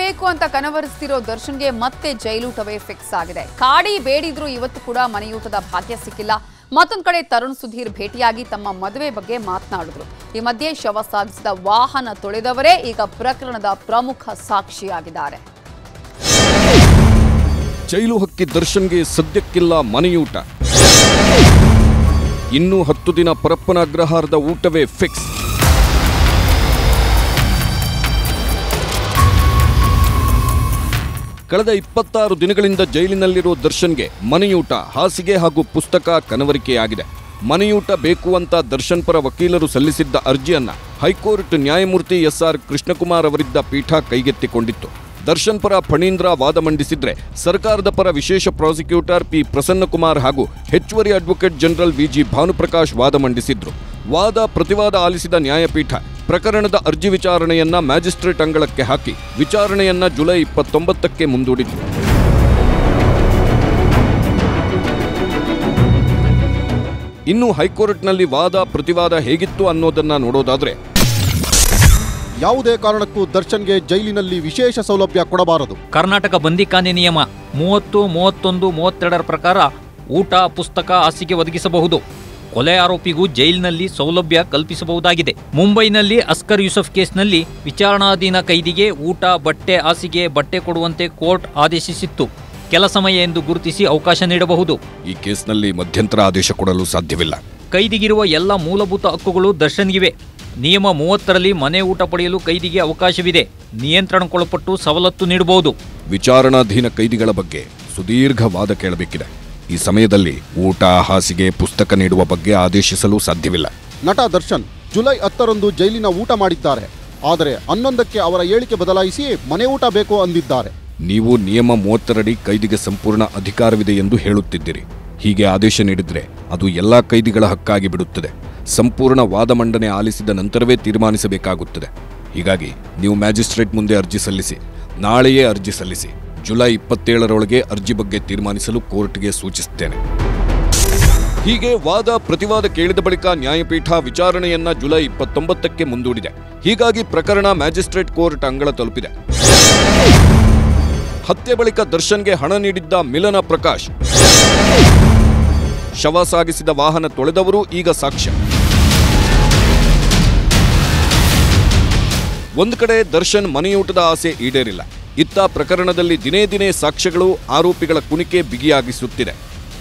ಬೇಕು ಅಂತ ಕನವರಿಸ್ತಿರೋ ದರ್ಶನ್ಗೆ ಮತ್ತೆ ಜೈಲೂಟವೇ ಫಿಕ್ಸ್ ಆಗಿದೆ. ಕಾಡಿ ಬೇಡಿದ್ರು ಇವತ್ತು ಕೂಡ ಮನೆಯೂಟದ ಭಾಗ್ಯ ಸಿಕ್ಕಿಲ್ಲ. ಮತ್ತೊಂದು ಕಡೆ ತರುಣ್ ಸುಧೀರ್ ಭೇಟಿಯಾಗಿ ತಮ್ಮ ಮದುವೆ ಬಗ್ಗೆ ಮಾತನಾಡಿದ್ರು. ಈ ಮಧ್ಯೆ ಶವ ಸಾಗಿಸಿದ ವಾಹನ ತೊಳೆದವರೇ ಈಗ ಪ್ರಕರಣದ ಪ್ರಮುಖ ಸಾಕ್ಷಿಯಾಗಿದ್ದಾರೆ. ಜೈಲು ಹಕ್ಕಿ ದರ್ಶನ್ಗೆ ಸದ್ಯಕ್ಕಿಲ್ಲ ಮನೆಯೂಟ. ಇನ್ನೂ ಹತ್ತು ದಿನ ಪರಪ್ಪನ ಅಗ್ರಹಾರದ ಊಟವೇ ಫಿಕ್ಸ್ ಕಳೆದ ಇಪ್ಪತ್ತಾರು ದಿನಗಳಿಂದ ಜೈಲಿನಲ್ಲಿರುವ ದರ್ಶನ್ಗೆ ಮನೆಯೂಟ, ಹಾಸಿಗೆ ಹಾಗೂ ಪುಸ್ತಕ ಕನವರಿಕೆಯಾಗಿದೆ. ಮನೆಯೂಟ ಬೇಕು ಅಂತ ದರ್ಶನ್ ಪರ ವಕೀಲರು ಸಲ್ಲಿಸಿದ್ದ ಅರ್ಜಿಯನ್ನ ಹೈಕೋರ್ಟ್ ನ್ಯಾಯಮೂರ್ತಿ ಎಸ್ಆರ್ ಕೃಷ್ಣಕುಮಾರ್ ಅವರಿದ್ದ ಪೀಠ ಕೈಗೆತ್ತಿಕೊಂಡಿತ್ತು. ದರ್ಶನ್ ಪರ ಫಣೀಂದ್ರ ವಾದ ಮಂಡಿಸಿದ್ರೆ ಸರ್ಕಾರದ ಪರ ವಿಶೇಷ ಪ್ರಾಸಿಕ್ಯೂಟರ್ ಪಿ ಪ್ರಸನ್ನಕುಮಾರ್ ಹಾಗೂ ಹೆಚ್ಚುವರಿ ಅಡ್ವೊಕೇಟ್ ಜನರಲ್ ವಿಜಿ ಭಾನುಪ್ರಕಾಶ್ ವಾದ ಮಂಡಿಸಿದ್ರು. ವಾದ ಪ್ರತಿವಾದ ಆಲಿಸಿದ ನ್ಯಾಯಪೀಠ ಪ್ರಕರಣದ ಅರ್ಜಿ ವಿಚಾರಣೆಯನ್ನ ಮ್ಯಾಜಿಸ್ಟ್ರೇಟ್ ಅಂಗಳಕ್ಕೆ ಹಾಕಿ ವಿಚಾರಣೆಯನ್ನ ಜುಲೈ ಇಪ್ಪತ್ತೊಂಬತ್ತಕ್ಕೆ ಮುಂದೂಡಿತು ಇನ್ನು ಹೈಕೋರ್ಟ್ನಲ್ಲಿ ವಾದ ಪ್ರತಿವಾದ ಹೇಗಿತ್ತು ಅನ್ನೋದನ್ನ ನೋಡೋದಾದ್ರೆ ಯಾವುದೇ ಕಾರಣಕ್ಕೂ ದರ್ಶನ್ಗೆ ಜೈಲಿನಲ್ಲಿ ವಿಶೇಷ ಸೌಲಭ್ಯ ಕೊಡಬಾರದು. ಕರ್ನಾಟಕ ಬಂದಿಖಾನೆ ನಿಯಮ ಮೂವತ್ತು ಮೂವತ್ತೊಂದು ಮೂವತ್ತೆರಡರ ಪ್ರಕಾರ ಊಟ ಪುಸ್ತಕ ಹಾಸಿಗೆ ಒದಗಿಸಬಹುದು. ಕೊಲೆ ಆರೋಪಿಗೂ ಜೈಲಿನಲ್ಲಿ ಸೌಲಭ್ಯ ಕಲ್ಪಿಸಬಹುದಾಗಿದೆ. ಮುಂಬೈನಲ್ಲಿ ಅಸ್ಕರ್ ಯೂಸಫ್ ಕೇಸ್ನಲ್ಲಿ ವಿಚಾರಣಾಧೀನ ಕೈದಿಗೆ ಊಟ ಬಟ್ಟೆ ಹಾಸಿಗೆ ಬಟ್ಟೆ ಕೊಡುವಂತೆ ಕೋರ್ಟ್ ಆದೇಶಿಸಿತ್ತು. ಕೆಲ ಸಮಯ ಎಂದು ಗುರುತಿಸಿ ಅವಕಾಶ ನೀಡಬಹುದು. ಈ ಕೇಸ್ನಲ್ಲಿ ಮಧ್ಯಂತರ ಆದೇಶ ಕೊಡಲು ಸಾಧ್ಯವಿಲ್ಲ. ಕೈದಿಗಿರುವ ಎಲ್ಲ ಮೂಲಭೂತ ಹಕ್ಕುಗಳು ದರ್ಶನ್ಗಿವೆ. ನಿಯಮ ಮೂವತ್ತರಲ್ಲಿ ಮನೆ ಊಟ ಪಡೆಯಲು ಕೈದಿಗೆ ಅವಕಾಶವಿದೆ. ನಿಯಂತ್ರಣಕ್ಕೊಳಪಟ್ಟು ಸವಲತ್ತು ನೀಡಬಹುದು. ವಿಚಾರಣಾಧೀನ ಕೈದಿಗಳ ಬಗ್ಗೆ ಸುದೀರ್ಘವಾದ ಕೇಳಬೇಕಿದೆ. ಈ ಸಮಯದಲ್ಲಿ ಊಟ ಹಾಸಿಗೆ ಪುಸ್ತಕ ನೀಡುವ ಬಗ್ಗೆ ಆದೇಶಿಸಲು ಸಾಧ್ಯವಿಲ್ಲ. ನಟ ದರ್ಶನ್ ಜುಲೈ ಹತ್ತರಂದು ಜೈಲಿನ ಊಟ ಮಾಡಿದ್ದಾರೆ. ಆದರೆ ಹನ್ನೊಂದಕ್ಕೆ ಅವರ ಹೇಳಿಕೆ ಬದಲಾಯಿಸಿ ಮನೆ ಊಟ ಬೇಕು ಅಂದಿದ್ದಾರೆ. ನೀವು ನಿಯಮ ಮೂವತ್ತರಡಿ ಕೈದಿಗೆ ಸಂಪೂರ್ಣ ಅಧಿಕಾರವಿದೆ ಎಂದು ಹೇಳುತ್ತಿದ್ದೀರಿ. ಹೀಗೆ ಆದೇಶ ನೀಡಿದರೆ ಅದು ಎಲ್ಲಾ ಕೈದಿಗಳ ಹಕ್ಕಾಗಿ ಬಿಡುತ್ತದೆ. ಸಂಪೂರ್ಣ ವಾದ ಮಂಡನೆ ಆಲಿಸಿದ ನಂತರವೇ ತೀರ್ಮಾನಿಸಬೇಕಾಗುತ್ತದೆ. ಹೀಗಾಗಿ ನೀವು ಮ್ಯಾಜಿಸ್ಟ್ರೇಟ್ ಮುಂದೆ ಅರ್ಜಿ ಸಲ್ಲಿಸಿ ನಾಳೆಯೇ ಅರ್ಜಿ ಸಲ್ಲಿಸಿ. ಜುಲೈ ಇಪ್ಪತ್ತೇಳರೊಳಗೆ ಅರ್ಜಿ ಬಗ್ಗೆ ತೀರ್ಮಾನಿಸಲು ಕೋರ್ಟ್ಗೆ ಸೂಚಿಸುತ್ತೇನೆ. ಹೀಗೆ ವಾದ ಪ್ರತಿವಾದ ಕೇಳಿದ ಬಳಿಕ ನ್ಯಾಯಪೀಠ ವಿಚಾರಣೆಯನ್ನ ಜುಲೈ ಇಪ್ಪತ್ತೊಂಬತ್ತಕ್ಕೆ ಮುಂದೂಡಿದೆ. ಹೀಗಾಗಿ ಪ್ರಕರಣ ಮ್ಯಾಜಿಸ್ಟ್ರೇಟ್ ಕೋರ್ಟ್ ಅಂಗಳ ತಲುಪಿದೆ. ಹತ್ಯೆ ಬಳಿಕ ದರ್ಶನ್ಗೆ ಹಣ ನೀಡಿದ್ದ ಮಿಲನ ಪ್ರಕಾಶ್. ಶವ ಸಾಗಿಸಿದ ವಾಹನ ತೊಳೆದವರು ಈಗ ಸಾಕ್ಷ್ಯ. ಒಂದು ಕಡೆ ದರ್ಶನ್ ಮನೆಯೂಟದ ಆಸೆ ಈಡೇರಿಲ್ಲ. ಇತ್ತ ಪ್ರಕರಣದಲ್ಲಿ ದಿನೇ ದಿನೇ ಸಾಕ್ಷ್ಯಗಳು, ಆರೋಪಿಗಳ ಕುಣಿಕೆ ಬಿಗಿಯಾಗಿಸುತ್ತಿದೆ.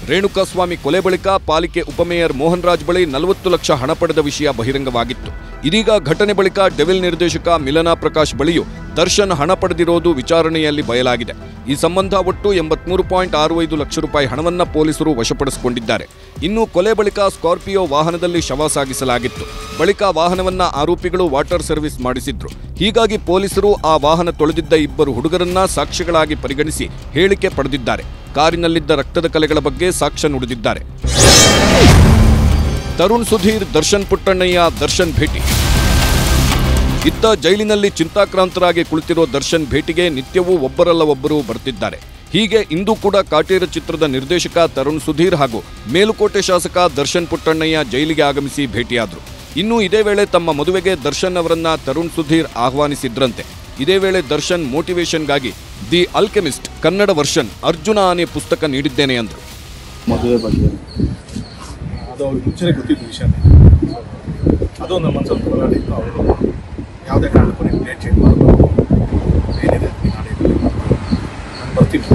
ರೇಣುಕಾಸ್ವಾಮಿ ಕೊಲೆ ಬಳಿಕ ಪಾಲಿಕೆ ಉಪಮೇಯರ್ ಮೋಹನ್ ರಾಜ್ ಬಳಿ ನಲವತ್ತು ಲಕ್ಷ ಹಣ ಪಡೆದ ವಿಷಯ ಬಹಿರಂಗವಾಗಿತ್ತು. ಇದೀಗ ಘಟನೆ ಬಳಿಕ ಡೆವಿಲ್ ನಿರ್ದೇಶಕ ಮಿಲನಾ ಪ್ರಕಾಶ್ ಬಳಿಯೂ ದರ್ಶನ್ ಹಣ ಪಡೆದಿರೋದು ವಿಚಾರಣೆಯಲ್ಲಿ ಬಯಲಾಗಿದೆ. ಈ ಸಂಬಂಧ ಒಟ್ಟು ಎಂಬತ್ಮೂರು ಪಾಯಿಂಟ್ ಆರು ಐದು ಲಕ್ಷ ರೂಪಾಯಿ ಹಣವನ್ನು ಪೊಲೀಸರು ವಶಪಡಿಸಿಕೊಂಡಿದ್ದಾರೆ. ಇನ್ನು ಕೊಲೆ ಬಳಿಕ ಸ್ಕಾರ್ಪಿಯೋ ವಾಹನದಲ್ಲಿ ಶವ ಸಾಗಿಸಲಾಗಿತ್ತು. ಬಳಿಕ ವಾಹನವನ್ನ ಆರೋಪಿಗಳು ವಾಟರ್ ಸರ್ವಿಸ್ ಮಾಡಿಸಿದ್ರು. ಹೀಗಾಗಿ ಪೊಲೀಸರು ಆ ವಾಹನ ತೊಳೆದಿದ್ದ ಇಬ್ಬರು ಹುಡುಗರನ್ನ ಸಾಕ್ಷಿಗಳಾಗಿ ಪರಿಗಣಿಸಿ ಹೇಳಿಕೆ ಪಡೆದಿದ್ದಾರೆ. ಕಾರಿನಲ್ಲಿದ್ದ ರಕ್ತದ ಕಲೆಗಳ ಬಗ್ಗೆ ಸಾಕ್ಷ್ಯ ನುಡಿದಿದ್ದಾರೆ. ತರುಣ್ ಸುಧೀರ್, ದರ್ಶನ್ ಪುಟ್ಟಣ್ಣಯ್ಯ, ದರ್ಶನ್ ಭೇಟಿ. ಇತ್ತ ಜೈಲಿನಲ್ಲಿ ಚಿಂತಾಕ್ರಾಂತರಾಗಿ ಕುಳಿತಿರುವ ದರ್ಶನ್ ಭೇಟಿಗೆ ನಿತ್ಯವೂ ಒಬ್ಬರಲ್ಲ ಒಬ್ಬರು ಬರ್ತಿದ್ದಾರೆ. ಹೀಗೆ ಇಂದು ಕೂಡ ಕಾಟೇರ ಚಿತ್ರದ ನಿರ್ದೇಶಕ ತರುಣ್ ಸುಧೀರ್ ಹಾಗೂ ಮೇಲುಕೋಟೆ ಶಾಸಕ ದರ್ಶನ್ ಪುಟ್ಟಣ್ಣಯ್ಯ ಜೈಲಿಗೆ ಆಗಮಿಸಿ ಭೇಟಿಯಾದರು. ಇನ್ನು ಇದೇ ವೇಳೆ ತಮ್ಮ ಮದುವೆಗೆ ದರ್ಶನ್ ಅವರನ್ನ ತರುಣ್ ಸುಧೀರ್ ಆಹ್ವಾನಿಸಿದ್ರಂತೆ. ಇದೇ ವೇಳೆ Darshan ಮೋಟಿವೇಶನ್ಗಾಗಿ the Alchemist Kannada version Arjuna ಆನೆ ಪುಸ್ತಕ ನೀಡಿದ್ದೇನೆ ಅಂದರು. ಮದುವೆ ಬಗ್ಗೆ. ಅದು ಅವ್ರಿಗೆ ಮುಂಚೆನೇ ಗೊತ್ತಿದ್ದ ವಿಷಯನೇ. ಅದು ನಮ್ಮ ಮನಸ್ಸಲ್ಲಿ ಹೋರಾಡಿದ್ದು ಅವರು ಯಾವುದೇ ಕಾರಣಕ್ಕೂ ನೀವು ಡೇಟ್ ಚೇಂಜ್ ಮಾಡಬೇಕು ಏನಿದೆ ನಾನು ಬರ್ತೀನಿ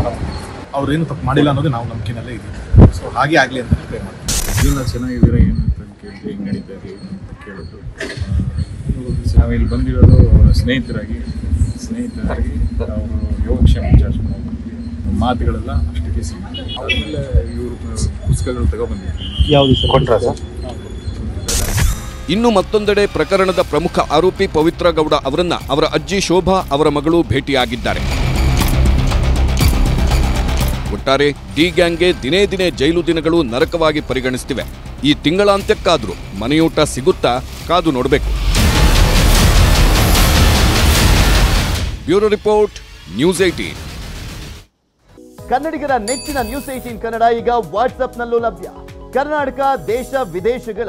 ಅವ್ರೇನು ತಪ್ಪು ಮಾಡಿಲ್ಲ ಅನ್ನೋದು ನಾವು ನಂಬಿಕೆನಲ್ಲೇ ಇದ್ದೀವಿ. ಸೊ ಹಾಗೆ ಆಗಲಿ ಅಂತ ಪ್ರೇ ಮಾಡ್ತೀವಿ. ಇಲ್ಲ ಚೆನ್ನಾಗಿದ್ದೀರಾ ಏನು ಅಂತ ಕೇಳಿದ್ರೆ ಹಿಂಗೆ ನಡೀತಾರೆ ಏನು ಅಂತ ಕೇಳಿದ್ರು. ನಾವು ಇಲ್ಲಿ ಬಂದಿರೋದು ಸ್ನೇಹಿತರಾಗಿ ಸ್ನೇಹಿತರಾಗಿ ಅವರು ಯೋಗಕ್ಷೇಮ ವಿಚಾರಿಸ್ಕೊಂಡು ಮಾತುಗಳೆಲ್ಲ ಅಷ್ಟಕ್ಕೆ ಸಿಗುತ್ತೆ ಆಮೇಲೆ ಇವರು ಪುಸ್ತಕಗಳು ತಗೊಬಂದಿದ್ರು ಯಾವುದು ಸರ್? ಕೊಟ್ರಾ ಸರ್? ಇನ್ನು ಮತ್ತೊಂದೆಡೆ ಪ್ರಕರಣದ ಪ್ರಮುಖ ಆರೋಪಿ ಪವಿತ್ರ ಗೌಡ ಅವರನ್ನ ಅವರ ಅಜ್ಜಿ ಶೋಭಾ ಅವರ ಮಗಳು ಭೇಟಿಯಾಗಿದ್ದಾರೆ. ಒಟ್ಟಾರೆ ಡಿ ಗ್ಯಾಂಗ್ಗೆ ದಿನೇ ದಿನೇ ಜೈಲು ದಿನಗಳು ನರಕವಾಗಿ ಪರಿಗಣಿಸ್ತಿವೆ. ಈ ತಿಂಗಳಾಂತ್ಯಕ್ಕಾದ್ರೂ ಮನೆಯೂಟ ಸಿಗುತ್ತಾ ಕಾದು ನೋಡಬೇಕು. ಬ್ಯೂರೋ ರಿಪೋರ್ಟ್, ನ್ಯೂಸ್ ಏಟೀನ್ ಕನ್ನಡಿಗರ ನೆಚ್ಚಿನ ನ್ಯೂಸ್ ಏಟೀನ್ ಕನ್ನಡ ಈಗ ವಾಟ್ಸ್ಆಪ್ನಲ್ಲೂ ಲಭ್ಯ. ಕರ್ನಾಟಕ, ದೇಶ, ವಿದೇಶಗಳ